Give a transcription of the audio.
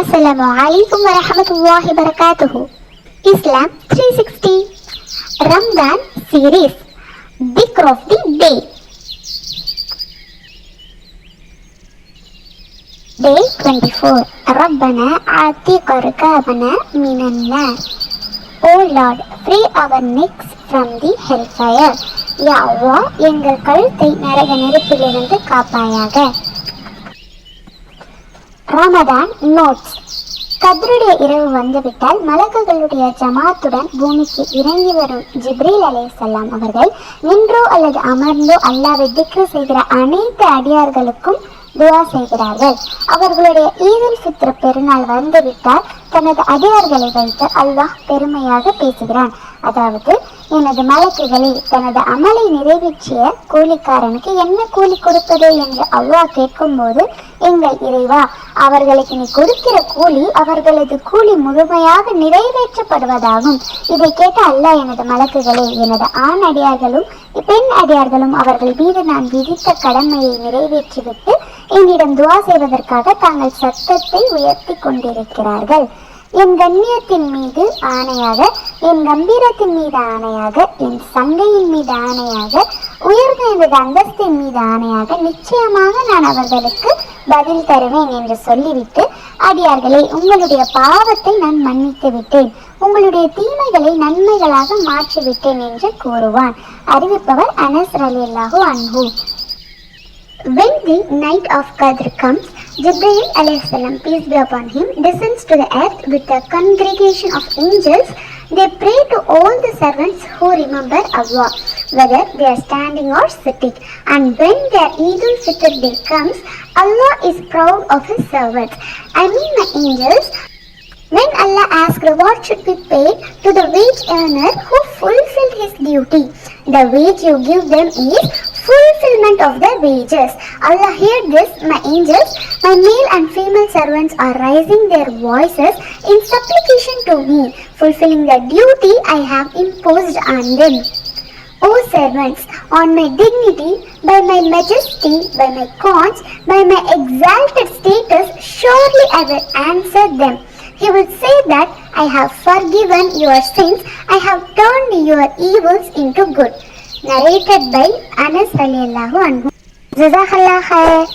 அஸ்ஸலாமு அலைக்கும் வரஹமத்துல்லாஹி வரகாத்துஹு Islam three sixty Ramadan series dhikr of the day day twenty four ரப்பன ஆத்திக ருகாபன O Lord free our necks from the hellfire யா எங்கள் கழுத்தை நரக நெருப்பிலிருந்து காப்பாயாக. ரமதான் நோட்ஸ் கத்ருடைய இரவு வந்துவிட்டால் மலக்குகளுடைய ஜமாத்துடன் பூமிக்கு இறங்கி வரும் ஜிப்ரீல் அலைஹிஸ்ஸலாம் அவர்கள் நின்றோ அல்லது அமர்ந்தோ அல்லாவை திக்ரு செய்கிற அனைத்து அடியார்களுக்கும் துவா செய்கிறார்கள். அவர்களுடைய ஈதுல் சித்திர பெருநாள் வந்துவிட்டால் தனது அடியார்களை வைத்து அல்லாஹ் பெருமையாக பேசுகிறான். அதாவது எனது மலக்குகளே தனது அமலை நிறைவேற்றிய கூலிக்காரனுக்கு என்ன கூலி கொடுப்பது என்று அல்லாஹ் கேட்கும்போது எங்கள் இறைவா அவர்களுக்கு நீ கொடுக்கிற கூலி அவர்களது கூலி முழுமையாக நிறைவேற்றப்படுவதாகும். இதை கேட்ட அல்ல எனது மலக்குகளே எனது ஆண் அடியார்களும் பெண் அடியார்களும் அவர்கள் மீது நான் விதித்த கடமையை நிறைவேற்றிவிட்டு என்னிடம் துவா செய்வதற்காக தாங்கள் சத்தத்தை உயர்த்தி கொண்டிருக்கிறார்கள். என் கண்ணியத்தின் மீது ஆணையாக என் கம்பீரத்தின் மீது ஆணையாக என் சங்கையின் மீது ஆணையாக உயர்ந்த எனது அந்தஸ்தின் மீது ஆணையாக நிச்சயமாக நான் அவர்களுக்கு பதில் தருவேன் என்று சொல்லிவிட்டு அடியார்களே உங்களுடைய பாவத்தை நான் மன்னித்து விட்டேன் உங்களுடைய தீமைகளை நன்மைகளாக மாற்றிவிட்டேன் என்று கூறுவான் அறிவிப்பவர் அனஸ் ரலியல்லாஹு அன்பு When the night of Qadr comes, Jibreel alayhi salam, peace be upon him, descends to the earth with a congregation of angels. They pray to all the servants who remember Allah, whether they are standing or sitting. And when their Eidul Fitr day comes, Allah is proud of his servants. I mean my angels, when Allah asked what should be paid to the wage earner who fulfilled his duty, the wage you give them is fulfillment of their wages. Allah heard this, my angels, my male and female servants are raising their voices in supplication to me, fulfilling the duty I have imposed on them. O servants, on my dignity, by my majesty, by my cons, by my exalted status, surely I will answer them. He will say that I have forgiven your sins, I have turned your evils into good. Narrated by Anas radiallahu anhu. Jazakallah khair.